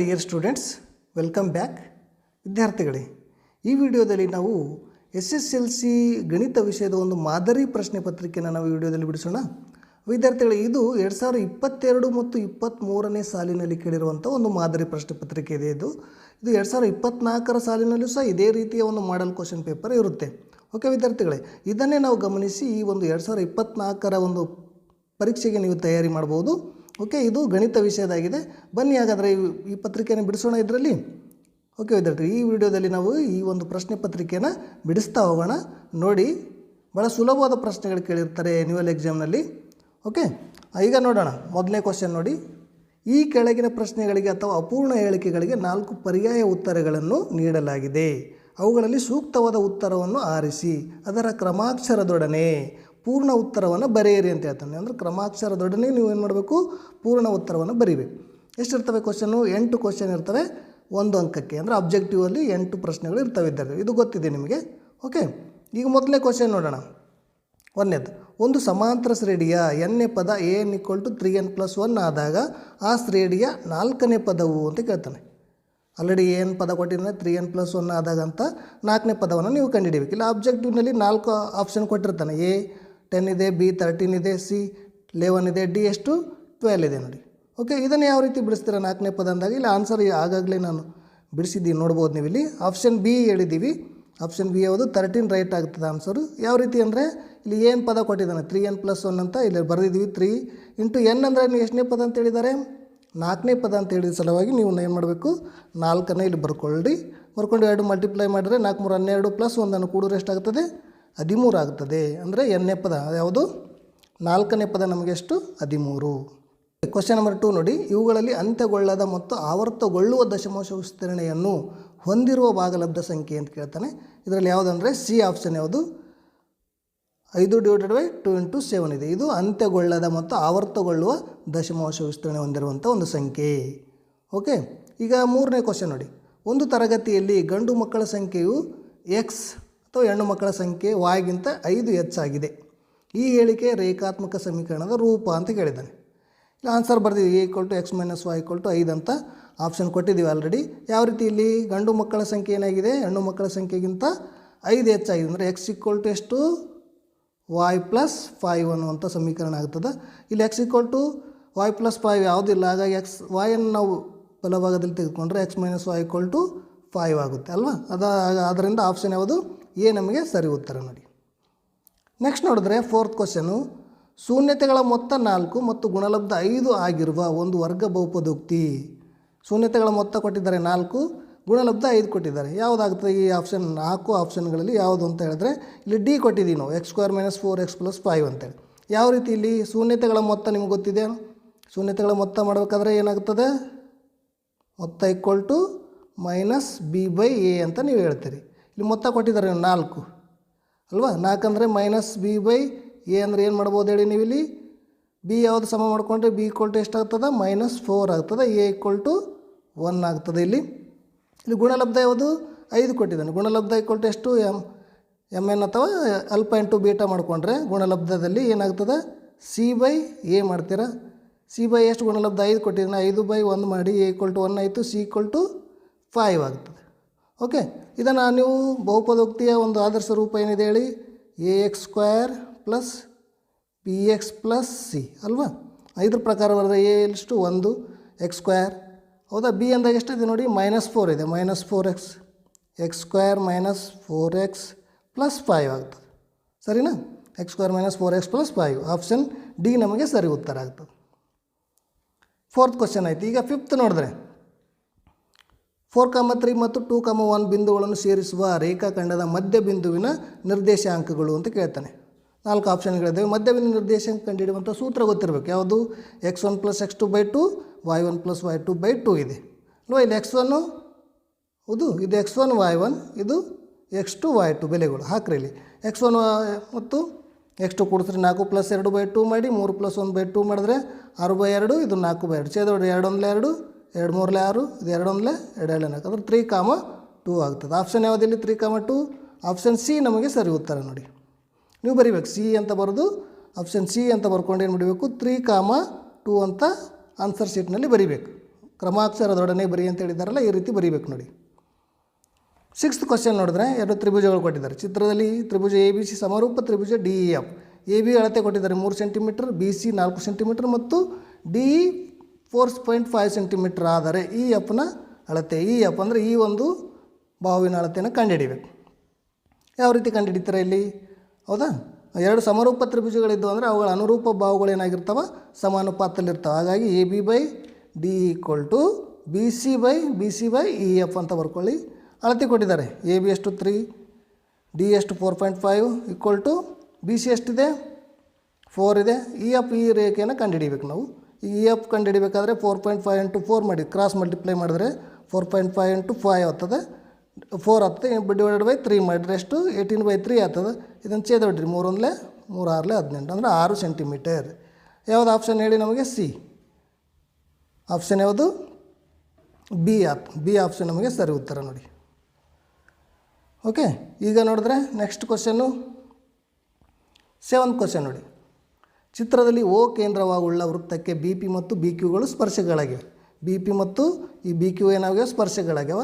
Dear students welcome back ವಿದ್ಯಾರ್ಥಿಗಳೇ, ಈ ವಿಡಿಯೋದಲ್ಲಿ ನಾವು ಎಸ್ ಎಸ್ ಎಲ್ ಸಿ ಗಣಿತ ವಿಷಯದ ಒಂದು ಮಾದರಿ ಪ್ರಶ್ನೆ ಪತ್ರಿಕೆಯನ್ನು ನಾವು ವಿಡಿಯೋದಲ್ಲಿ ಬಿಡಿಸೋಣ. ವಿದ್ಯಾರ್ಥಿಗಳೇ, ಇದು ಎರಡು ಸಾವಿರದ ಇಪ್ಪತ್ತೆರಡು ಮತ್ತು ಇಪ್ಪತ್ತ್ಮೂರನೇ ಸಾಲಿನಲ್ಲಿ ಕೇಳಿರುವಂಥ ಒಂದು ಮಾದರಿ ಪ್ರಶ್ನೆ ಪತ್ರಿಕೆ ಇದೆ ಇದು. ಇದು ಎರಡು ಸಾವಿರದ ಇಪ್ಪತ್ತ್ನಾಲ್ಕರ ಸಾಲಿನಲ್ಲೂ ಸಹ ಇದೇ ರೀತಿಯ ಒಂದು ಮಾಡೆಲ್ ಕ್ವಶನ್ ಪೇಪರ್ ಇರುತ್ತೆ. ಓಕೆ ವಿದ್ಯಾರ್ಥಿಗಳೇ, ಇದನ್ನೇ ನಾವು ಗಮನಿಸಿ ಈ ಒಂದು ಎರಡು ಸಾವಿರದ ಇಪ್ಪತ್ತ್ನಾಲ್ಕರ ಒಂದು ಪರೀಕ್ಷೆಗೆ ನೀವು ತಯಾರಿ ಮಾಡ್ಬೋದು ಓಕೆ ಇದು ಗಣಿತ ವಿಷಯದಾಗಿದೆ. ಬನ್ನಿ ಹಾಗಾದರೆ ಈ ಈ ಪತ್ರಿಕೆಯನ್ನು ಬಿಡಿಸೋಣ ಇದರಲ್ಲಿ. ಓಕೆ ವಿದ್ಯಾರ್ಥಿ, ಈ ವಿಡಿಯೋದಲ್ಲಿ ನಾವು ಈ ಒಂದು ಪ್ರಶ್ನೆ ಪತ್ರಿಕೆಯನ್ನು ಬಿಡಿಸ್ತಾ ಹೋಗೋಣ. ನೋಡಿ ಭಾಳ ಸುಲಭವಾದ ಪ್ರಶ್ನೆಗಳು ಕೇಳಿರ್ತಾರೆ ಆ್ಯನ್ಯುವಲ್ ಎಕ್ಸಾಮ್ನಲ್ಲಿ ಓಕೆ ಈಗ ನೋಡೋಣ. ಮೊದಲನೇ ಕ್ವಶನ್ ನೋಡಿ. ಈ ಕೆಳಗಿನ ಪ್ರಶ್ನೆಗಳಿಗೆ ಅಥವಾ ಅಪೂರ್ಣ ಹೇಳಿಕೆಗಳಿಗೆ ನಾಲ್ಕು ಪರ್ಯಾಯ ಉತ್ತರಗಳನ್ನು ನೀಡಲಾಗಿದೆ. ಅವುಗಳಲ್ಲಿ ಸೂಕ್ತವಾದ ಉತ್ತರವನ್ನು ಆರಿಸಿ, ಅದರ ಕ್ರಮಾಕ್ಷರದೊಡನೆ. ಪೂರ್ಣ ಉತ್ತರವನ್ನು ಬರೆಯಿರಿ ಅಂತ ಹೇಳ್ತಾನೆ. ಅಂದರೆ ಕ್ರಮಾಕ್ಷರದೊಡನೆ ನೀವು ಏನು ಮಾಡಬೇಕು? ಪೂರ್ಣ ಉತ್ತರವನ್ನು ಬರೀಬೇಕು. ಎಷ್ಟಿರ್ತವೆ ಕ್ವಶನು ಎಂಟು ಕ್ವಶನ್ ಇರ್ತವೆ. ಒಂದು ಅಂಕಕ್ಕೆ. ಅಂದರೆ ಅಬ್ಜೆಕ್ಟಿವಲ್ಲಿ ಎಂಟು ಪ್ರಶ್ನೆಗಳು ಇರ್ತವೆ ಇದ್ದಾರೆ ಇದು ಗೊತ್ತಿದೆ ನಿಮಗೆ? ಓಕೆ ಈಗ ಮೊದಲನೇ ಕ್ವಶನ್ ನೋಡೋಣ. ಒಂದನೇದು, ಒಂದು ಸಮಾಂತರ ಶ್ರೇಣಿಯ ಎನ್ನೇ ಪದ A N equal to three N plus one ಆದಾಗ ಆ ಶ್ರೇಣಿಯ ನಾಲ್ಕನೇ ಪದವು ಅಂತ ಕೇಳ್ತಾನೆ. ಆಲ್ರೆಡಿ ಎನ್ ಪದ ಕೊಟ್ಟಿದ್ದಾನೆ ತ್ರೀ ಎನ್ ಪ್ಲಸ್ ಒನ್ ಆದಾಗ ಅಂತ ನಾಲ್ಕನೇ ಪದವನ್ನು ನೀವು ಕಂಡುಹಿಡಿಬೇಕು. ಇಲ್ಲ ಆಬ್ಜೆಕ್ಟಿವ್ನಲ್ಲಿ ನಾಲ್ಕು ಆಪ್ಷನ್ ಕೊಟ್ಟಿರ್ತಾನೆ. ಎ ಟೆನ್ ಇದೆ ಬಿ ತರ್ಟೀನ್ ಇದೆ ಸಿ ಲೆವೆನ್ ಇದೆ ಡಿ ಎಷ್ಟು? ಟ್ವೆಲ್ ಇದೆ ನೋಡಿ. ಓಕೆ ಇದನ್ನು ಯಾವ ರೀತಿ ಬಿಡಿಸ್ತೀರಾ ನಾಲ್ಕನೇ ಪದ ಅಂದಾಗ ಇಲ್ಲಿ ಆನ್ಸರ್ ಆಗಾಗಲೇ ನಾನು ಬಿಡಿಸಿದ್ದೀನಿ, ನೋಡ್ಬೋದು ನೀವು ಇಲ್ಲಿ ಆಪ್ಷನ್ ಬಿ ಹೇಳಿದ್ದೀವಿ. ಆಪ್ಷನ್ ಬಿ ಯಾವುದು? ತರ್ಟೀನ್ ರೈಟ್ ಆಗ್ತದೆ ಆನ್ಸರು ಯಾವ ರೀತಿ ಅಂದರೆ ಇಲ್ಲಿ ಏನು ಪದ ಕೊಟ್ಟಿದ್ದಾನೆ? ತ್ರೀ ಎನ್ ಪ್ಲಸ್ ಒನ್ ಅಂತ ಇಲ್ಲಿ ಬರೆದಿದ್ದೀವಿ ತ್ರೀ ಇಂಟು ಎನ್ ಅಂದರೆ ನೀವು ಎಷ್ಟನೇ ಪದ ಅಂತ ಹೇಳಿದ್ದಾರೆ? ನಾಲ್ಕನೇ ಪದ ಅಂತ ಹೇಳಿದ ಸಲುವಾಗಿ ನೀವು ಏನು ಮಾಡಬೇಕು? ನಾಲ್ಕನ್ನು ಇಲ್ಲಿ ಬರ್ಕೊಳ್ಳಿ. ಬರ್ಕೊಂಡು ಎರಡು ಮಲ್ಟಿಪ್ಲೈ ಮಾಡಿದ್ರೆ ನಾಲ್ಕು ಮೂರು ಹನ್ನೆರಡು ಪ್ಲಸ್ ಒಂದನ್ನು ಕೂಡಿದ್ರೆ ಎಷ್ಟಾಗ್ತದೆ? ಹದಿಮೂರು ಆಗ್ತದೆ ಅಂದರೆ ಎನ್ನೇ ಪದ ಯಾವುದು? ನಾಲ್ಕನೇ ಪದ ನಮಗೆ ಎಷ್ಟು? ಹದಿಮೂರು. ಕ್ವಶನ್ ನಂಬರ್ ಟು ನೋಡಿ, ಇವುಗಳಲ್ಲಿ ಅಂತ್ಯಗೊಳ್ಳದ ಮತ್ತು ಆವರ್ತಗೊಳ್ಳುವ ದಶಮಾಂಶ ವಿಸ್ತರಣೆಯನ್ನು ಹೊಂದಿರುವ ಭಾಗಲಬ್ಧ ಸಂಖ್ಯೆ ಅಂತ ಕೇಳ್ತಾನೆ. ಇದರಲ್ಲಿ ಯಾವುದಂದರೆ ಸಿ ಆಪ್ಷನ್ ಯಾವುದು? ಐದು divided by two into seven ಇದೆ. ಇದು ಅಂತ್ಯಗೊಳ್ಳದ ಮತ್ತು ಆವರ್ತಗೊಳ್ಳುವ ದಶಮಾಂಶ ವಿಸ್ತರಣೆ ಹೊಂದಿರುವಂಥ ಒಂದು ಸಂಖ್ಯೆ. ಓಕೆ ಈಗ ಮೂರನೇ ಕ್ವಶನ್ ನೋಡಿ. ಒಂದು ತರಗತಿಯಲ್ಲಿ ಗಂಡು ಮಕ್ಕಳ ಸಂಖ್ಯೆಯು ಎಕ್ಸ್ ಅಥವಾ ಹೆಣ್ಣು ಮಕ್ಕಳ ಸಂಖ್ಯೆ ವಾಯ್ಗಿಂತ ಐದು ಹೆಚ್ಚಾಗಿದೆ. ಈ ಹೇಳಿಕೆ ರೇಖಾತ್ಮಕ ಸಮೀಕರಣದ ರೂಪ ಅಂತ ಕೇಳಿದ್ದಾನೆ ಇಲ್ಲಿ answer ಬರ್ದಿದ್ದೀವಿ A equal to X minus Y equal to ಐದು ಅಂತ ಆಪ್ಷನ್ ಕೊಟ್ಟಿದ್ದೀವಿ ಆಲ್ರೆಡಿ ಯಾವ ರೀತಿ ಇಲ್ಲಿ? ಗಂಡು ಮಕ್ಕಳ ಸಂಖ್ಯೆ ಏನಾಗಿದೆ? ಹೆಣ್ಣು ಮಕ್ಕಳ ಸಂಖ್ಯೆಗಿಂತ ಐದು ಹೆಚ್ಚಾಗಿದೆ. ಅಂದರೆ ಎಕ್ಸ್ ಈಕ್ವಲ್ ಟು ಎಷ್ಟು? ವಾಯ್ ಪ್ಲಸ್ ಫೈವ್ ಅನ್ನುವಂಥ ಸಮೀಕರಣ ಆಗ್ತದೆ. ಇಲ್ಲಿ X equal to Y plus five ಯಾವುದಿಲ್ಲ ಹಾಗಾಗಿ ಎಕ್ಸ್ ವಾಯನ್ನು ನಾವು ಬಲಭಾಗದಲ್ಲಿ ತೆಗೆದುಕೊಂಡ್ರೆ X minus Y equal to five ಆಗುತ್ತೆ ಅಲ್ವಾ? ಅದ ಅದರಿಂದ ಆಪ್ಷನ್ ಯಾವುದು? ಎ ನಮಗೆ ಸರಿ ಉತ್ತರ ನೋಡಿ. ನೆಕ್ಸ್ಟ್ ನೋಡಿದ್ರೆ ಫೋರ್ತ್ ಕ್ವಶನು ಶೂನ್ಯತೆಗಳ ಮೊತ್ತ ನಾಲ್ಕು ಮತ್ತು ಗುಣಲಬ್ಧ ಐದು ಆಗಿರುವ ಒಂದು ವರ್ಗ ಬಹುಪದೋಕ್ತಿ. ಶೂನ್ಯತೆಗಳ ಮೊತ್ತ ಕೊಟ್ಟಿದ್ದಾರೆ ನಾಲ್ಕು, ಗುಣಲಬ್ಧ ಐದು ಕೊಟ್ಟಿದ್ದಾರೆ. ಯಾವುದಾಗ್ತದೆ ಈ ಆಪ್ಷನ್ ನಾಲ್ಕು ಆಪ್ಷನ್ಗಳಲ್ಲಿ ಯಾವುದು ಅಂತ ಹೇಳಿದ್ರೆ, ಇಲ್ಲಿ ಡಿ ಕೊಟ್ಟಿದ್ದೀವಿ ನಾವು X square minus four X plus five ಅಂತೇಳಿ ಯಾವ ರೀತಿ ಇಲ್ಲಿ ಶೂನ್ಯತೆಗಳ ಮೊತ್ತ ನಿಮ್ಗೆ ಗೊತ್ತಿದೆ ಶೂನ್ಯತೆಗಳ ಮೊತ್ತ ಮಾಡಬೇಕಾದ್ರೆ ಏನಾಗ್ತದೆ? ಮೊತ್ತ equal to minus B by A ಅಂತ ನೀವು ಹೇಳ್ತೀರಿ. ಇಲ್ಲಿ ಮೊತ್ತ ಕೊಟ್ಟಿದ್ದಾರೆ ನಾಲ್ಕು. ಅಲ್ವಾ? ನಾಲ್ಕು ಅಂದರೆ ಮೈನಸ್ ಬಿ ಬೈ ಎ ಅಂದರೆ ಏನು ಮಾಡ್ಬೋದು ಹೇಳಿ ನೀವು ಇಲ್ಲಿ ಬಿ ಯಾವುದು ಸಮ ಮಾಡಿಕೊಂಡ್ರೆ ಬಿ ಈಕ್ವಲ್ ಟು ಎಷ್ಟಾಗ್ತದೆ? ಮೈನಸ್ ಫೋರ್ ಆಗ್ತದೆ. ಎ ಈಕ್ವಲ್ ಟು ಒನ್ ಆಗ್ತದೆ ಇಲ್ಲಿ. ಇಲ್ಲಿ ಗುಣಲಬ್ಧ ಯಾವುದು? ಐದು ಕೊಟ್ಟಿದ್ದಾನೆ. ಗುಣಲಬ್ಧ ಈಕ್ವಲ್ ಟು ಎಷ್ಟು? ಎಂ ಎಂ ಎನ್ ಅಥವಾ ಅಲ್ಪ ಇಂಟು ಬೀಟಾ ಮಾಡಿಕೊಂಡ್ರೆ ಗುಣಲಬ್ಧದಲ್ಲಿ ಏನಾಗ್ತದೆ? ಸಿ ಬೈ ಎ ಮಾಡ್ತೀರಾ? ಸಿ ಬೈ ಎಷ್ಟು ಗುಣಲಬ್ಧ? ಐದು ಕೊಟ್ಟಿದ್ದಾನೆ. ಐದು ಬೈ ಒಂದು ಮಾಡಿ ಎ ಈಕ್ವಲ್ ಟು ಒನ್ ಆಯಿತು. ಸಿ ಈಕ್ವಲ್ ಟು ಫೈವ್ ಆಗ್ತದೆ. ಓಕೆ, ಇದನ್ನು ನೀವು ಬಹುಪದೋಕ್ತಿಯ ಒಂದು ಆದರ್ಶ ರೂಪ ಏನಿದೆ ಹೇಳಿ? A X square plus P X plus C ಅಲ್ವಾ? ಐದರ ಪ್ರಕಾರ ಬರೆದ ಎ ಎಷ್ಟು ಒಂದು ಎಕ್ಸ್ ಸ್ಕ್ವೇರ್ ಹೌದಾ? ಬಿ ಅಂದಾಗ ಎಷ್ಟಿದೆ ನೋಡಿ? ಮೈನಸ್ ಫೋರ್ ಇದೆ. Minus four X X square minus four X plus five ಆಗ್ತದೆ. ಸರಿನಾ? X square minus four X plus five option D ನಮಗೆ ಸರಿ ಉತ್ತರ ಆಗ್ತದೆ. ಫೋರ್ತ್ ಕ್ವಶನ್ ಆಯಿತು. ಈಗ ಫಿಫ್ತ್ ನೋಡಿದ್ರೆ ಫೋರ್ ಕಾಮ ತ್ರೀ ಮತ್ತು ಟೂ ಕಾಮ ಒನ್ ಬಿಂದುಗಳನ್ನು ಸೇರಿಸುವ ರೇಖಾಖಂಡದ ಮಧ್ಯ ಬಿಂದುವಿನ ನಿರ್ದೇಶಾಂಕಗಳು ಅಂತ ಕೇಳ್ತಾನೆ. ನಾಲ್ಕು ಆಪ್ಷನ್ಗಳಿದ್ದಾವೆ ಮಧ್ಯ ಬಿಂದು ನಿರ್ದೇಶಾಂಕ ಕಂಡುಹಿಡುವಂಥ ಸೂತ್ರ ಗೊತ್ತಿರಬೇಕು. ಯಾವುದು? X one plus X two by two, Y one plus Y two by two ಇದೆ. ಅಲ್ವಾ? ಇಲ್ಲಿ ಎಕ್ಸ್ ಒನ್ನು ಹೌದು, ಇದು ಎಕ್ಸ್ ಒನ್, ವೈ ಒನ್, ಇದು ಎಕ್ಸ್ ಟು, ವೈ ಟು ಬೆಲೆಗಳು ಹಾಕ್ರಿ ಇಲ್ಲಿ. ಎಕ್ಸ್ ಒನ್, ಮತ್ತು ಎಕ್ಸ್ ಟು ಕೊಡಿಸ್ರಿ ನಾಲ್ಕು ಪ್ಲಸ್ ಎರಡು ಬೈ ಟು ಮಾಡಿ ಮೂರು ಪ್ಲಸ್ ಒಂದು ಬೈ ಟು ಮಾಡಿದ್ರೆ ಆರು ಬೈ ಎರಡು, ಇದು ನಾಲ್ಕು ಬೈ ಎರಡು. ಛೇದೋಡಿ ಎರಡು ಒಂದಲೇ ಎರಡು. ಎರಡು ಮೂರಲೆ ಆರು, ಇದು ಎರಡು ಒಂದಲೆ, ಎರಡು ಎರಡು ನಾಲ್ಕು. ಅಂದ್ರೆ ತ್ರೀ ಕಾಮ ಟೂ ಆಗ್ತದೆ. ಆಪ್ಷನ್ ಯಾವುದಿಲ್ಲ three comma two? Option C ನಮಗೆ ಸರಿ ಉತ್ತರ ನೋಡಿ. ನೀವು ಬರಿಬೇಕು ಸಿ ಅಂತ ಬರೆದು ಆಪ್ಷನ್ ಸಿ ಅಂತ ಬರ್ಕೊಂಡು ಏನು ಮಾಡಬೇಕು? ತ್ರೀ ಕಾಮ ಟೂ ಅಂತ ಆನ್ಸರ್ ಶೀಟ್ನಲ್ಲಿ ಬರಿಬೇಕು. ಕ್ರಮಾಕ್ಷರದೊಡನೆ ಬರಿ ಅಂತ ಹೇಳಿದಾರಲ್ಲ, ಈ ರೀತಿ ಬರಿಬೇಕು ನೋಡಿ. ಸಿಕ್ಸ್ತ್ ಕ್ವಶನ್ ನೋಡಿದ್ರೆ, ಎರಡು ತ್ರಿಭುಜಗಳು ಕೊಟ್ಟಿದ್ದಾರೆ. ಚಿತ್ರದಲ್ಲಿ ತ್ರಿಭುಜ ಎ ಬಿ ಸಿ ಸಮರೂಪ, ತ್ರಿಭುಜ D E F A B ಅಳತೆ ಕೊಟ್ಟಿದ್ದಾರೆ. ಮೂರು ಸೆಂಟಿಮೀಟರ್ ಬಿ ಸಿ ನಾಲ್ಕು ಸೆಂಟಿಮೀಟರ್ ಮತ್ತು D four point five centimetre ಆದರೆ ಇ ಎಫ್ನ ಅಳತೆ ಇ ಎಫ್ ಅಂದರೆ ಈ ಒಂದು ಬಾಹುವಿನ ಅಳತೆಯನ್ನು ಕಂಡುಹಿಡಿಬೇಕು. ಯಾವ ರೀತಿ ಕಂಡುಹಿಡಿತಾರೆ ಇಲ್ಲಿ? ಹೌದಾ? ಎರಡು ಸಮರೂಪ ತ್ರಿಭುಜಗಳಿದ್ದವು ಅಂದರೆ ಅವುಗಳ ಅನುರೂಪ ಬಾಹುಗಳು ಏನಾಗಿರ್ತವೆ? ಸಮಾನುಪಾತದಲ್ಲಿರ್ತಾವೆ. ಹಾಗಾಗಿ A B by D equal to B C by B C by E F ಅಂತ ಬರ್ಕೊಳ್ಳಿ. ಅಳತೆ ಕೊಟ್ಟಿದ್ದಾರೆ. ಎ ಬಿ ಎಷ್ಟು? ತ್ರೀ ಡಿ ಎಷ್ಟು? Four point five equal to B C ಎಷ್ಟಿದೆ? ಫೋರ್ ಇದೆ. ಇ ಎಫ್ ಈ ರೇಖೆಯನ್ನು ಕಂಡುಹಿಡಿಬೇಕು ನಾವು. ಈ E F ಕಂಡುಹಿಡಿಬೇಕಾದ್ರೆ four point five into four ಮಾಡಿ ಕ್ರಾಸ್ ಮಲ್ಟಿಪ್ಲೈ ಮಾಡಿದ್ರೆ four point five into five ಆಗ್ತದೆ. ಫೋರ್ ಆಗ್ತದೆ ಡಿವೈಡೆಡ್ ಬೈ ತ್ರೀ ಮಾಡಿದ್ರೆ ಎಷ್ಟು? ಏಯ್ಟೀನ್ ಬೈ ತ್ರೀ ಆಗ್ತದೆ. ಇದನ್ನು ಚೇದ ಬಿಡ್ರಿ ಮೂರೊಂದಲೇ ಮೂರು ಆರಲೇ ಹದಿನೆಂಟು, ಅಂದರೆ ಆರು ಸೆಂಟಿಮೀಟರ್ ಯಾವುದು ಆಪ್ಷನ್ ಹೇಳಿ ನಮಗೆ? ಸಿ ಆಪ್ಷನ್ ಯಾವುದು? ಬಿ ಆಪ್ ಬಿ ಆಪ್ಷನ್ ನಮಗೆ ಸರಿ ಉತ್ತರ ನೋಡಿ. ಓಕೆ ಈಗ ನೋಡಿದ್ರೆ ನೆಕ್ಸ್ಟ್ ಕ್ವಶನ್ನು ಸೆವೆಂತ್ ಕ್ವಶನ್ ನೋಡಿ. ಚಿತ್ರದಲ್ಲಿ ಓ ಕೇಂದ್ರವಾಗುಳ್ಳ ವೃತ್ತಕ್ಕೆ ಬಿ ಪಿ ಮತ್ತು ಬಿ ಕ್ಯೂಗಳು ಸ್ಪರ್ಶಗಳಾಗಿವೆ ಬಿ ಪಿ ಮತ್ತು ಈ ಬಿ ಕ್ಯೂ ಏನಾಗಿವೆ ಸ್ಪರ್ಶಗಳಾಗ್ಯಾವ.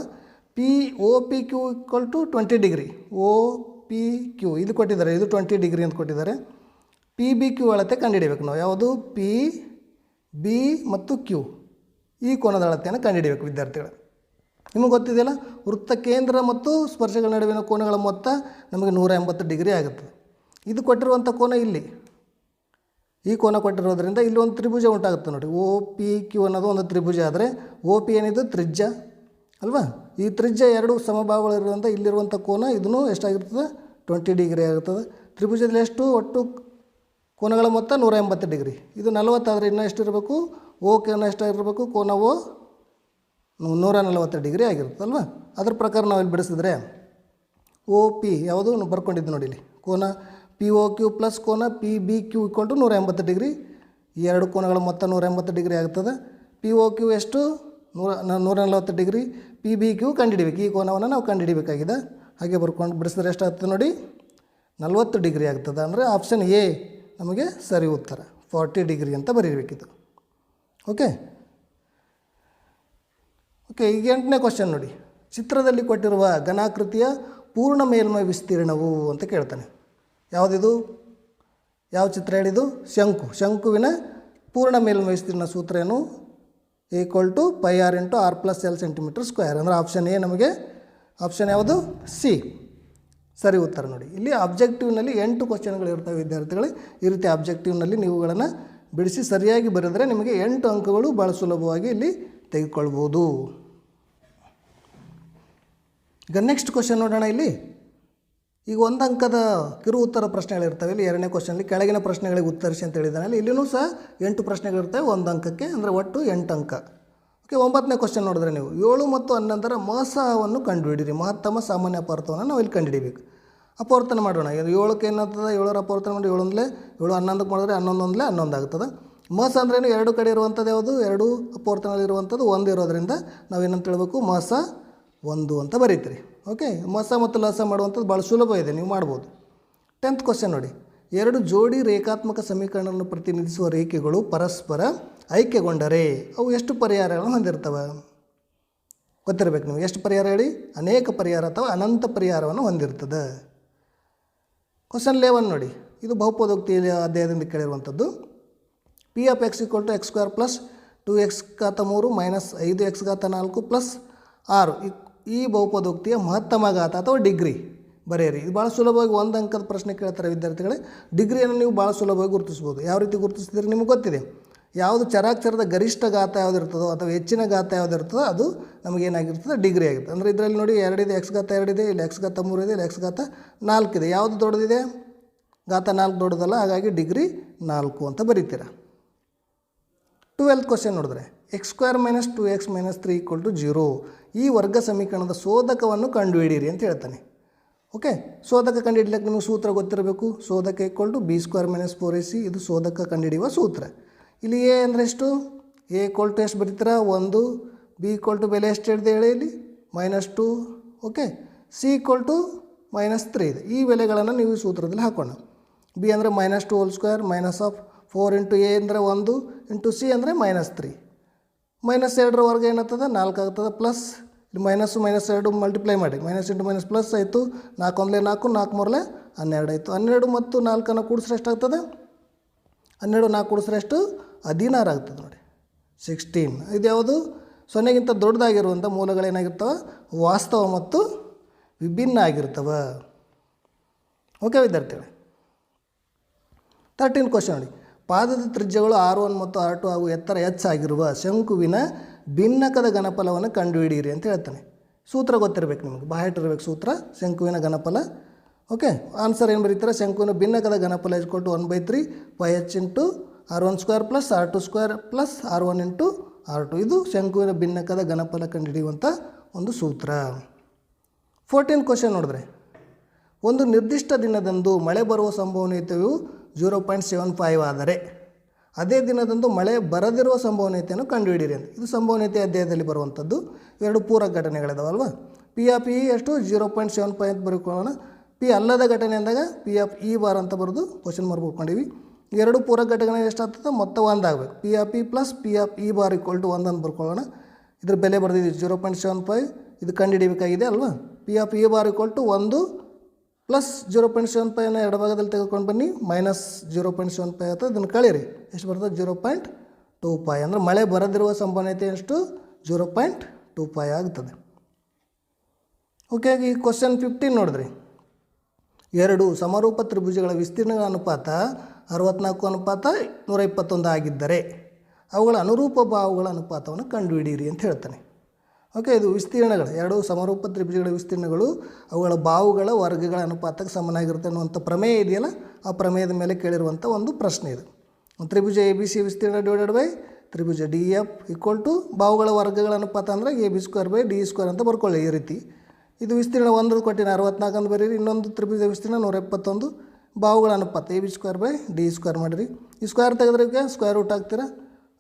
P, O, P, Q equal to twenty degree O, P, Q. ಇದು ಕೊಟ್ಟಿದ್ದಾರೆ. ಇದು ಟ್ವೆಂಟಿ ಡಿಗ್ರಿ ಅಂತ ಕೊಟ್ಟಿದ್ದಾರೆ. ಪಿ, ಬಿ, ಕ್ಯೂ ಅಳತೆ ಕಂಡುಹಿಡಿಬೇಕು ನಾವು. ಯಾವುದು? ಪಿ, ಬಿ ಮತ್ತು ಕ್ಯೂ. ಈ ಕೋನದ ಅಳತೆಯನ್ನು ಕಂಡುಹಿಡಿಬೇಕು ವಿದ್ಯಾರ್ಥಿಗಳು. ನಿಮಗೆ ಗೊತ್ತಿದೆಯಲ್ಲ? ವೃತ್ತ ಕೇಂದ್ರ ಮತ್ತು ಸ್ಪರ್ಶಗಳ ನಡುವಿನ ಕೋನಗಳ ಮೊತ್ತ ನಮಗೆ ನೂರ ಎಂಬತ್ತು ಡಿಗ್ರಿ ಆಗುತ್ತೆ ಇದು ಕೊಟ್ಟಿರುವಂಥ ಕೋನ ಇಲ್ಲಿ. ಈ ಕೋನ ಕೊಟ್ಟಿರೋದ್ರಿಂದ ಇಲ್ಲಿ ಒಂದು ತ್ರಿಭುಜ ಉಂಟಾಗುತ್ತೆ ನೋಡಿ. ಓ ಪಿ ಕ್ಯೂ ಅನ್ನೋದು ಒಂದು ತ್ರಿಭುಜ ಆದರೆ ಓ ಪಿ ಏನಿದು? ತ್ರಿಜ್ಯ. ಅಲ್ವಾ? ಈ ತ್ರಿಜ್ಯ ಎರಡು ಸಮಭಾವಗಳಿರುವಂಥ ಇಲ್ಲಿರುವಂಥ ಕೋನ ಇದನ್ನು ಎಷ್ಟಾಗಿರ್ತದೆ? ಟ್ವೆಂಟಿ ಡಿಗ್ರಿ ಆಗಿರ್ತದೆ ತ್ರಿಭುಜದಲ್ಲಿ ಎಷ್ಟು? ಒಟ್ಟು ಕೋನಗಳ ಮೊತ್ತ ನೂರ ಎಂಬತ್ತು ಡಿಗ್ರಿ. ಇದು ನಲವತ್ತಾದರೆ ಇನ್ನೂ ಎಷ್ಟು ಇರಬೇಕು ಓ ಕೋನ ಎಷ್ಟಾಗಿರಬೇಕು? ಕೋನ ಓ ನೂರ ನಲವತ್ತು ಡಿಗ್ರಿ ಆಗಿರುತ್ತಲ್ವ ಅದ್ರ ಪ್ರಕಾರ ನಾವು ಇಲ್ಲಿ ಬಿಡಿಸಿದ್ರೆ ಓ ಪಿ ಯಾವುದು? ಬರ್ಕೊಂಡಿದ್ದು ನೋಡಿ ಇಲ್ಲಿ. ಕೋನ ಪಿ ಓ ಕ್ಯೂ ಪ್ಲಸ್ ಕೋನ P B Q equal to ನೂರ ಎಂಬತ್ತು ಡಿಗ್ರಿ ಈ ಎರಡು ಕೋನಗಳ ಮೊತ್ತ ನೂರ ಎಂಬತ್ತು ಡಿಗ್ರಿ ಆಗ್ತದೆ. ಪಿ ಓ ಕ್ಯೂ ಎಷ್ಟು? ನೂರ ನೂರ ನಲವತ್ತು ಡಿಗ್ರಿ ಪಿ ಬಿ ಕ್ಯೂ ಕಂಡುಹಿಡಿಬೇಕು. ಈ ಕೋನವನ್ನು ನಾವು ಕಂಡುಹಿಡಿಬೇಕಾಗಿದೆ. ಹಾಗೆ ಬರ್ಕೊಂಡು ಬಿಡಿಸಿದ್ರೆ ಎಷ್ಟಾಗ್ತದೆ ನೋಡಿ? ನಲ್ವತ್ತು ಡಿಗ್ರಿ ಆಗ್ತದೆ. ಅಂದರೆ ಆಪ್ಷನ್ ಎ ನಮಗೆ ಸರಿ ಉತ್ತರ. ಫಾರ್ಟಿ ಡಿಗ್ರಿ ಅಂತ ಬರೀಬೇಕಿತ್ತು ಓಕೆ ಓಕೆ ಈಗ ಎಂಟನೇ ಕ್ವಶನ್ ನೋಡಿ. ಚಿತ್ರದಲ್ಲಿ ಕೊಟ್ಟಿರುವ ಘನಾಕೃತಿಯ ಪೂರ್ಣ ಮೇಲ್ಮೈ ವಿಸ್ತೀರ್ಣವು ಅಂತ ಕೇಳ್ತಾನೆ. ಯಾವುದಿದು? ಯಾವ ಚಿತ್ರ ಹೇಳಿದು ಶಂಕು. ಶಂಕುವಿನ ಪೂರ್ಣ ಮೇಲ್ಮೈ ವಿಸ್ತೀರ್ಣ ಸೂತ್ರ ಏನು equal to pi R into R plus L centimetre square ಅಂದರೆ ಆಪ್ಷನ್ ಎ ನಮಗೆ ಆಪ್ಷನ್ ಯಾವುದು? ಸಿ ಸರಿ ಉತ್ತರ ನೋಡಿ. ಇಲ್ಲಿ ಆಬ್ಜೆಕ್ಟಿವ್ನಲ್ಲಿ ಎಂಟು ಕ್ವಶನ್ಗಳು ಇರ್ತವೆ ವಿದ್ಯಾರ್ಥಿಗಳು. ಈ ರೀತಿ ಆಬ್ಜೆಕ್ಟಿವ್ನಲ್ಲಿ ನೀವುಗಳನ್ನು ಬಿಡಿಸಿ ಸರಿಯಾಗಿ ಬರೆದರೆ ನಿಮಗೆ ಎಂಟು ಅಂಕಗಳು ಭಾಳ ಸುಲಭವಾಗಿ ಇಲ್ಲಿ ತೆಗೆದುಕೊಳ್ಬೋದು. ಈಗ ನೆಕ್ಸ್ಟ್ ಕ್ವಶನ್ ನೋಡೋಣ ಇಲ್ಲಿ. ಈಗ ಒಂದು ಅಂಕದ ಕಿರು ಉತ್ತರ ಪ್ರಶ್ನೆಗಳಿರ್ತವೆ ಇಲ್ಲಿ ಎರಡನೇ ಕ್ವಶನಲ್ಲಿ ಕೆಳಗಿನ ಪ್ರಶ್ನೆಗಳಿಗೆ ಉತ್ತರಿಸಿ ಅಂತ ಹೇಳಿದ್ದಾನೆ. ಇಲ್ಲಿನೂ ಸಹ ಎಂಟು ಪ್ರಶ್ನೆಗಳಿರ್ತವೆ ಒಂದು ಅಂಕಕ್ಕೆ ಅಂದರೆ ಒಟ್ಟು ಎಂಟು ಅಂಕ. ಓಕೆ ಒಂಬತ್ತನೇ ಕ್ವಶನ್ ನೋಡಿದ್ರೆ ನೀವು. ಏಳು ಮತ್ತು ಹನ್ನೊಂದರ ಮಹಸವನ್ನು ಕಂಡುಹಿಡಿರಿ ಮಹತ್ತಮ ಸಾಮಾನ್ಯ ಅಪಾರ್ಥವನ್ನು ನಾವು ಇಲ್ಲಿ ಕಂಡುಹಿಡಿಬೇಕು. ಅಪವರ್ತನ ಮಾಡೋಣ. ಇದು ಏಳಕ್ಕೆ ಏನಾಗ್ತದೆ? ಏಳರ ಅಪವರ್ತನ ಮಾಡಿ ಏಳೊಂದಲೇ? ಏಳು ಹನ್ನೊಂದಕ್ಕೆ ಮಾಡಿದ್ರೆ ಹನ್ನೊಂದೊಂದಲೇ ಹನ್ನೊಂದು ಆಗ್ತದೆ. ಅಂದ್ರೆ ಅಂದ್ರೇನು ಎರಡು ಕಡೆ ಇರುವಂಥದ್ದು ಯಾವುದು? ಎರಡು ಅಪವರ್ತನಲ್ಲಿರುವಂಥದ್ದು ಒಂದು ಇರೋದ್ರಿಂದ ನಾವೇನಂತ ಹೇಳಬೇಕು? ಮಾಸ ಒಂದು ಅಂತ ಬರೀತೀರಿ. ಓಕೆ, ಮೋಸ ಮತ್ತು ಲಸ ಮಾಡುವಂಥದ್ದು ಭಾಳ ಸುಲಭ ಇದೆ, ನೀವು ಮಾಡ್ಬೋದು. ಟೆಂತ್ ಕ್ವಶನ್ ನೋಡಿ. ಎರಡು ಜೋಡಿ ರೇಖಾತ್ಮಕ ಸಮೀಕರಣವನ್ನು ಪ್ರತಿನಿಧಿಸುವ ರೇಖೆಗಳು ಪರಸ್ಪರ ಐಕ್ಯಗೊಂಡರೆ ಅವು ಎಷ್ಟು ಪರಿಹಾರಗಳನ್ನು ಹೊಂದಿರ್ತವೆ? ಗೊತ್ತಿರಬೇಕು ನೀವು ಎಷ್ಟು ಪರಿಹಾರ ಹೇಳಿ? ಅನೇಕ ಪರಿಹಾರ ಅಥವಾ ಅನಂತ ಪರಿಹಾರವನ್ನು ಹೊಂದಿರ್ತದೆ. ಕ್ವಶನ್ ಲೆವೆನ್ ನೋಡಿ. ಇದು ಬಹುಪದೋಕ್ತಿ ಅಧ್ಯಾಯದಿಂದ ಕೇಳಿರುವಂಥದ್ದು. P of X equal to X square plus two X ಘಾತ ಮೂರು ಮೈನಸ್ ಐದು ಎಕ್ಸ್ ಘಾತ ನಾಲ್ಕು ಪ್ಲಸ್ ಆರು. ಈ- ಈ ಬಹುಪದೋಕ್ತಿಯ ಮಹತ್ತಮ ಘಾತ ಅಥವಾ ಡಿಗ್ರಿ. ಬರೆಯಿರಿ. ಇದು ಭಾಳ ಸುಲಭವಾಗಿ ಒಂದು ಅಂಕದ ಪ್ರಶ್ನೆ ಕೇಳ್ತಾರೆ ವಿದ್ಯಾರ್ಥಿಗಳೇ. ಡಿಗ್ರಿಯನ್ನು ನೀವು ಭಾಳ ಸುಲಭವಾಗಿ ಗುರುತಿಸ್ಬೋದು ಯಾವ ರೀತಿ ಗುರುತಿಸಿದ್ರೆ ನಿಮಗೆ ಗೊತ್ತಿದೆ. ಯಾವುದು ಚರಾಕ್ಷರದ ಗರಿಷ್ಠ ಗಾತ ಯಾವ್ದು ಇರ್ತದೋ ಅಥವಾ ಹೆಚ್ಚಿನ ಗಾತ ಯಾವ್ದು ಅದು ಅದು ನಮಗೇನಾಗಿರ್ತದೆ ಡಿಗ್ರಿ ಆಗುತ್ತೆ ಅಂದರೆ ಇದರಲ್ಲಿ ನೋಡಿ ಎರಡಿದೆ, ಎಕ್ಸ್ ಘಾತ ಎರಡಿದೆ, ಇಲ್ಲಿ ಎಕ್ಸ್ ಮೂರು ಇದೆ ಇಲ್ಲಿ ಎಕ್ಸ್ ಘಾತ ನಾಲ್ಕಿದೆ. ಯಾವುದು ದೊಡ್ಡದಿದೆ? ಗಾತ ನಾಲ್ಕು ದೊಡ್ಡದಲ್ಲ, ಹಾಗಾಗಿ ಡಿಗ್ರಿ ನಾಲ್ಕು ಅಂತ ಬರೀತೀರ. ಟ್ವೆಲ್ತ್ ಕ್ವಶನ್ ನೋಡಿದ್ರೆ X square minus two X minus three equal to zero ಈ ವರ್ಗ ಸಮೀಕರಣದ ಶೋಧಕವನ್ನು ಕಂಡುಹಿಡಿಯಿರಿ ಅಂತ ಹೇಳ್ತಾನೆ. ಓಕೆ ಶೋಧಕ ಕಂಡುಹಿಡಲಿಕ್ಕೆ ನಿಮಗೆ ಸೂತ್ರ ಗೊತ್ತಿರಬೇಕು? ಶೋಧಕ equal to B square minus four A C ಇದು ಶೋಧಕ ಕಂಡುಹಿಡಿಯುವ ಸೂತ್ರ. ಇಲ್ಲಿ ಎ ಅಂದರೆ ಎಷ್ಟು? ಎ ಈಕ್ವಲ್ ಟು ಎಷ್ಟು ಬರೀತೀರಾ ಒಂದು. ಬಿ ಈಕ್ವಲ್ ಟು ಬೆಲೆ ಎಷ್ಟು ಹೇಳಿದೆ ಹೇಳಿ ಇಲ್ಲಿ? Minus two okay C equal to minus three ಇದೆ. ಈ ಬೆಲೆಗಳನ್ನು ನೀವು ಈ ಸೂತ್ರದಲ್ಲಿ ಹಾಕೋಣ. ಬಿ ಅಂದರೆ minus two whole square minus of four into A ಅಂದರೆ ಒಂದು, ಇಂಟು ಸಿ ಅಂದರೆ ಮೈನಸ್ ತ್ರೀ ಮೈನಸ್ ಎರಡರ ವರ್ಗ ಏನಾಗ್ತದೆ? ನಾಲ್ಕು ಆಗ್ತದೆ ಪ್ಲಸ್ ಇಲ್ಲಿ ಮೈನಸ್ ಮೈನಸ್ ಎರಡು ಮಲ್ಟಿಪ್ಲೈ ಮಾಡಿ. ಮೈನಸ್ ಇಂಟು ಮೈನಸ್ ಪ್ಲಸ್ ಆಯಿತು. ನಾಲ್ಕು ಒಂದಲೇ ನಾಲ್ಕು ನಾಲ್ಕು ಮೂರಲೆ ಹನ್ನೆರಡು ಆಯಿತು. ಹನ್ನೆರಡು ಮತ್ತು ನಾಲ್ಕನ್ನು ಕೂಡಿಸ್ರೆ ಎಷ್ಟಾಗ್ತದೆ? ಹನ್ನೆರಡು ನಾಲ್ಕು ಕೂಡಿಸ್ರೆ ಎಷ್ಟು? ಹದಿನಾರು ಆಗ್ತದೆ ನೋಡಿ. ಸಿಕ್ಸ್ಟೀನ್ ಇದು ಯಾವುದು? ಸೊನ್ನೆಗಿಂತ ದೊಡ್ಡದಾಗಿರುವಂಥ ಮೂಲಗಳೇನಾಗಿರ್ತವೆ ವಾಸ್ತವ ಮತ್ತು ವಿಭಿನ್ನ ಆಗಿರ್ತವೆ. ಓಕೆ ವಿದ್ಯಾರ್ಥಿಗಳೇ. ತರ್ಟೀನ್ ಕ್ವಶನ್ ನೋಡಿ. ಪಾದದ ತ್ರಿಜ್ಯಗಳು ಆರ್ ಒನ್ ಮತ್ತು ಆರ್ ಟು ಹಾಗೂ ಎತ್ತರ ಹೆಚ್ಚಾಗಿರುವ ಶಂಕುವಿನ ಭಿನ್ನಕದ ಘನಫಲವನ್ನು ಕಂಡುಹಿಡಿಯಿರಿ ಅಂತ ಹೇಳ್ತಾನೆ. ಸೂತ್ರ ಗೊತ್ತಿರಬೇಕು ನಿಮಗೆ ಇಟ್ಟಿರಬೇಕು ಸೂತ್ರ, ಶಂಕುವಿನ ಘನಫಲ. ಓಕೆ ಆನ್ಸರ್ ಏನು ಬರೀತಾರೆ? ಶಂಕುವಿನ ಭಿನ್ನಕದ ಘನಫಲ ಇಸ್ಕೊಟ್ಟು one by three Y H into R one square plus R two square plus R one into R two ಇದು ಶಂಕುವಿನ ಭಿನ್ನಕದ ಘನಫಲ ಕಂಡುಹಿಡಿಯುವಂಥ ಒಂದು ಸೂತ್ರ. ಫೋರ್ಟೀನ್ ಕ್ವಶನ್ ನೋಡಿದ್ರೆ, ಒಂದು ನಿರ್ದಿಷ್ಟ ದಿನದಂದು ಮಳೆ ಬರುವ ಸಂಭವನೀಯತೆಯು ಜೀರೋ ಪಾಯಿಂಟ್ ಸೆವೆನ್ ಫೈವ್ ಆದರೆ ಅದೇ ದಿನದಂದು ಮಳೆ ಬರದಿರುವ ಸಂಭವನೀಯತೆಯನ್ನು ಕಂಡುಹಿಡಿಯಿರಿ ಅಂತ. ಇದು ಸಂಭವನೀಯತೆ ಅಧ್ಯಾಯದಲ್ಲಿ ಬರುವಂಥದ್ದು. ಎರಡು ಪೂರಕ ಘಟನೆಗಳಿದಾವಲ್ವ? ಪಿ ಆಫ್ ಇ ಎಷ್ಟು? ಜೀರೋ ಪಾಯಿಂಟ್ ಸೆವೆನ್ ಫೈವ್ ಅಂತ ಬರ್ಕೊಳ್ಳೋಣ ಪಿ ಅಲ್ಲದ ಘಟನೆ ಅಂದಾಗ ಪಿ ಆಫ್ ಇ ಬಾರ್ ಅಂತ ಬರೆದು ಕ್ವಶನ್ ಮಾರ್ಕ್ ಬರ್ಕೊಂಡಿವಿ ಎರಡು ಪೂರಕ ಘಟನೆ ಎಷ್ಟಾಗ್ತದೆ? ಮೊತ್ತ ಒಂದು ಆಗಬೇಕು. P of E plus P of E bar equal to ಒಂದು ಅಂತ ಬರ್ಕೊಳ್ಳೋಣ ಇದ್ರ ಬೆಲೆ ಬರೆದಿದ್ದೀವಿ. Zero point seven five. ಇದು ಕಂಡುಹಿಡಿಬೇಕಾಗಿದೆ ಅಲ್ವಾ? P of E bar equal to ಒಂದು. ಪ್ಲಸ್ ಜೀರೋ ಪಾಯಿಂಟ್ ಸೆವೆನ್ ಫೈವ್ನ ಎಡಭಾಗದಲ್ಲಿ ತೆಗೆದುಕೊಂಡು ಬನ್ನಿ, minus zero point seven five ಆಗ್ತದೆ ಇದನ್ನು ಕಳೀರಿ. ಎಷ್ಟು ಬರ್ತದೆ? ಜೀರೋ ಪಾಯಿಂಟ್ ಟೂ ಫೈ ಅಂದರೆ ಮಳೆ ಬರದಿರುವ ಸಂಭವನೀಯತೆ ಎಷ್ಟು? ಜೀರೋ ಪಾಯಿಂಟ್ ಟೂ ಫೈ ಆಗ್ತದೆ. ಓಕೆ ಈ ಕ್ವಶನ್ ಫಿಫ್ಟೀನ್ ನೋಡಿದ್ರಿ. ಎರಡು ಸಮರೂಪ ತ್ರಿಭುಜಗಳ ವಿಸ್ತೀರ್ಣಗಳ ಅನುಪಾತ ಅರವತ್ನಾಲ್ಕು ಅನುಪಾತ ನೂರ ಇಪ್ಪತ್ತೊಂದು ಆಗಿದ್ದರೆ ಅವುಗಳ ಅನುರೂಪ ಭಾವಗಳ ಅನುಪಾತವನ್ನು ಕಂಡುಹಿಡಿಯಿರಿ ಅಂತ ಹೇಳ್ತಾನೆ. ಓಕೆ, ಇದು ವಿಸ್ತೀರ್ಣಗಳು. ಎರಡು ಸಮರೂಪ ತ್ರಿಭುಜಗಳ ವಿಸ್ತೀರ್ಣಗಳು. ಅವುಗಳ ಬಾವುಗಳ ವರ್ಗಗಳ ಅನುಪಾತಕ್ಕೆ ಸಮನಾಗಿರುತ್ತೆ ಅನ್ನುವಂಥ ಪ್ರಮೇಯ ಇದೆಯಲ್ಲ? ಆ ಪ್ರಮೇಯದ ಮೇಲೆ ಕೇಳಿರುವಂಥ ಒಂದು ಪ್ರಶ್ನೆ ಇದು. ತ್ರಿಭುಜ ಎ ಬಿ ಸಿ ವಿಸ್ತೀರ್ಣ ಡಿವೈಡೆಡ್ ಬೈ ತ್ರಿಭುಜ ಡಿ ಎಫ್ ಈಕ್ವಲ್ ಟು ಬಾವುಗಳ ವರ್ಗಗಳ ಅನುಪಾತ ಅಂದರೆ A B square by D square ಅಂತ ಬರ್ಕೊಳ್ಳಿ ಈ ರೀತಿ. ಇದು ವಿಸ್ತೀರ್ಣ ಒಂದು ಕೊಟ್ಟಿನ ಅರವತ್ನಾಲ್ಕು ಅಂತ ಬರೀರಿ. ಇನ್ನೊಂದು ತ್ರಿಭುಜ ವಿಸ್ತೀರ್ಣ ನೂರ ಎಪ್ಪತ್ತೊಂದು ಬಾವುಗಳ ಅನುಪಾತ A B square by D square ಮಾಡಿರಿ. ಈ ಸ್ಕ್ವೇರ್ ತೆಗೆದ್ರಿಗೆ ಸ್ಕ್ವೇರ್ ರೂಟ್ ಹಾಕ್ತೀರಾ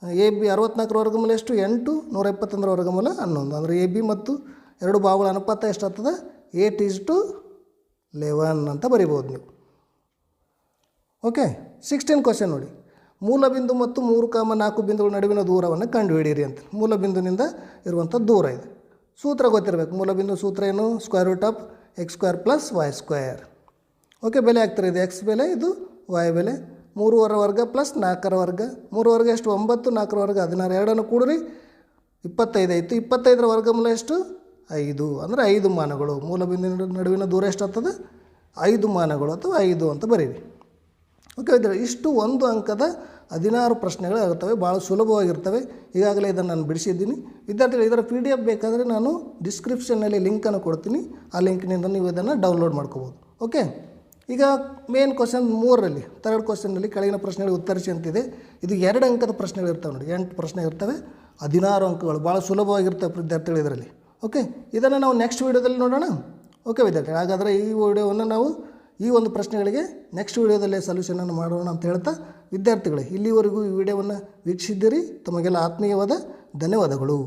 ಎ ಬಿ ಅರವತ್ನಾಲ್ಕರ ವರ್ಗಮೂಲ ಎಷ್ಟು? ಎಂಟು ನೂರ ಎಪ್ಪತ್ತೊಂದರ ವರ್ಗಮೂಲ ಹನ್ನೊಂದು. ಅಂದರೆ ಎ ಬಿ ಮತ್ತು ಎರಡು ಬಾವುಗಳ ಅನುಪಾತ ಎಷ್ಟಾಗ್ತದೆ? ಏಟ್ ಈಸ್ ಟು ಲೆವೆನ್ ಅಂತ ಬರಿಬೋದು ನೀವು. ಓಕೆ ಸಿಕ್ಸ್ಟೀನ್ ಕ್ವಶನ್ ನೋಡಿ. ಮೂಲ ಬಿಂದು ಮತ್ತು ಮೂರು ಕಾಮ ನಾಲ್ಕು ಬಿಂದುಗಳ ನಡುವಿನ ದೂರವನ್ನು ಕಂಡುಹಿಡಿಯಿರಿ ಅಂತ. ಮೂಲ ಬಿಂದುನಿಂದ ಇರುವಂಥ ದೂರ ಇದೆ. ಸೂತ್ರ ಗೊತ್ತಿರಬೇಕು. ಮೂಲ ಬಿಂದು ಸೂತ್ರ ಏನು? Square root of X square plus Y square okay ಬೆಲೆ ಆಗ್ತಾರೆ ಇದು. ಎಕ್ಸ್ ಬೆಲೆ, ಇದು ವೈ ಬೆಲೆ. ಮೂರುವರೆ ವರ್ಗ ಪ್ಲಸ್ ನಾಲ್ಕರ ವರ್ಗ. ಮೂರು ವರ್ಗ ಎಷ್ಟು? ಒಂಬತ್ತು, ನಾಲ್ಕರ ವರ್ಗ ಹದಿನಾರು. ಎರಡನ್ನು ಕೂಡ್ರಿ. ಇಪ್ಪತ್ತೈದು ಆಯಿತು. ಇಪ್ಪತ್ತೈದರ ವರ್ಗಮೂಲ ಎಷ್ಟು? ಐದು. ಅಂದರೆ ಐದು ಮಾನಗಳು. ಮೂಲ ಬಿಂದಿನ ನಡುವಿನ ದೂರ ಎಷ್ಟಾಗ್ತದೆ? ಐದು ಮಾನಗಳು ಅಥವಾ ಐದು ಅಂತ ಬರೀರಿ. ಓಕೆ ಇಷ್ಟು ಒಂದು ಅಂಕದ ಹದಿನಾರು ಪ್ರಶ್ನೆಗಳು ಇರ್ತವೆ ಭಾಳ ಸುಲಭವಾಗಿರ್ತವೆ. ಈಗಾಗಲೇ ಇದನ್ನು ನಾನು ಬಿಡಿಸಿದ್ದೀನಿ. ವಿದ್ಯಾರ್ಥಿಗಳು, ಇದರ ಪಿ ಡಿ ಎಫ್ ಬೇಕಾದರೆ ನಾನು ಡಿಸ್ಕ್ರಿಪ್ಷನ್ನಲ್ಲಿ ಲಿಂಕನ್ನು ಕೊಡ್ತೀನಿ. ಆ ಲಿಂಕ್ನಿಂದ ನೀವು ಇದನ್ನು ಡೌನ್ಲೋಡ್ ಮಾಡ್ಕೋಬೋದು. ಓಕೆ? ಈಗ ಮೇನ್ ಕ್ವಶನ್ ಮೂರರಲ್ಲಿ ತರ್ಡ್ ಕ್ವಶನ್ನಲ್ಲಿ ಕೆಳಗಿನ ಪ್ರಶ್ನೆಗಳಿಗೆ ಉತ್ತರಿಸಿ ಅಂತಿದೆ. ಇದು ಎರಡು ಅಂಕದ ಪ್ರಶ್ನೆಗಳು ಇರ್ತವೆ ನೋಡಿ, ಎಂಟು ಪ್ರಶ್ನೆ ಇರ್ತವೆ, ಹದಿನಾರು ಅಂಕಗಳು ಭಾಳ ಸುಲಭವಾಗಿರ್ತವೆ ವಿದ್ಯಾರ್ಥಿಗಳು ಇದರಲ್ಲಿ. ಓಕೆ ಇದನ್ನು ನಾವು ನೆಕ್ಸ್ಟ್ ವೀಡಿಯೋದಲ್ಲಿ ನೋಡೋಣ? ಓಕೆ ವಿದ್ಯಾರ್ಥಿ ಹಾಗಾದರೆ ಈ ವಿಡಿಯೋವನ್ನು ನಾವು ಈ ಒಂದು ಪ್ರಶ್ನೆಗಳಿಗೆ ನೆಕ್ಸ್ಟ್ ವೀಡಿಯೋದಲ್ಲೇ ಸಲ್ಯೂಷನನ್ನು ಮಾಡೋಣ ಅಂತ ಹೇಳ್ತಾ ವಿದ್ಯಾರ್ಥಿಗಳೇ, ಇಲ್ಲಿವರೆಗೂ ಈ ವಿಡಿಯೋವನ್ನು ವೀಕ್ಷಿಸಿದ್ದೀರಿ. ತಮಗೆಲ್ಲ ಆತ್ಮೀಯವಾದ ಧನ್ಯವಾದಗಳು.